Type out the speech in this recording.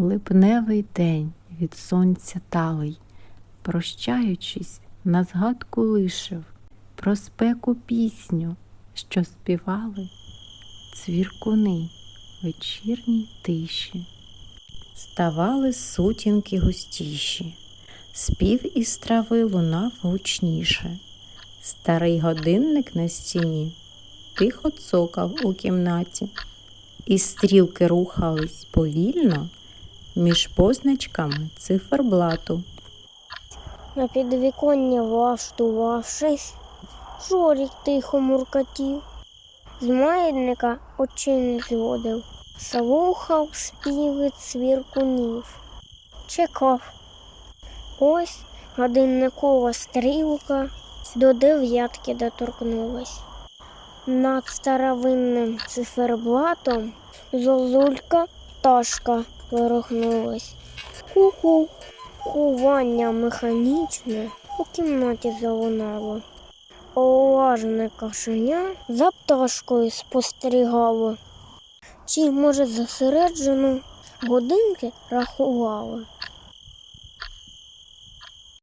Липневий день від сонця талий, прощаючись, на згадку лишив про спеку пісню, що співали цвіркуни вечірній тиші. Ставали сутінки густіші, спів із трави лунав гучніше. Старий годинник на стіні тихо цокав у кімнаті, і стрілки рухались повільно між позначками циферблату. На підвіконня влаштувавшись, Жорік тихо муркотів, з маятника очей не зводив, слухав співи цвіркунів, чекав. Ось годинникова стрілка до дев'ятки доторкнулась. Над старовинним циферблатом зозулька пташка ворухнулась. Ку-ку. Кування механічне у кімнаті залунало. Уважне кошеня за пташкою спостерігало. Чи, може, засереджено годинки рахувало.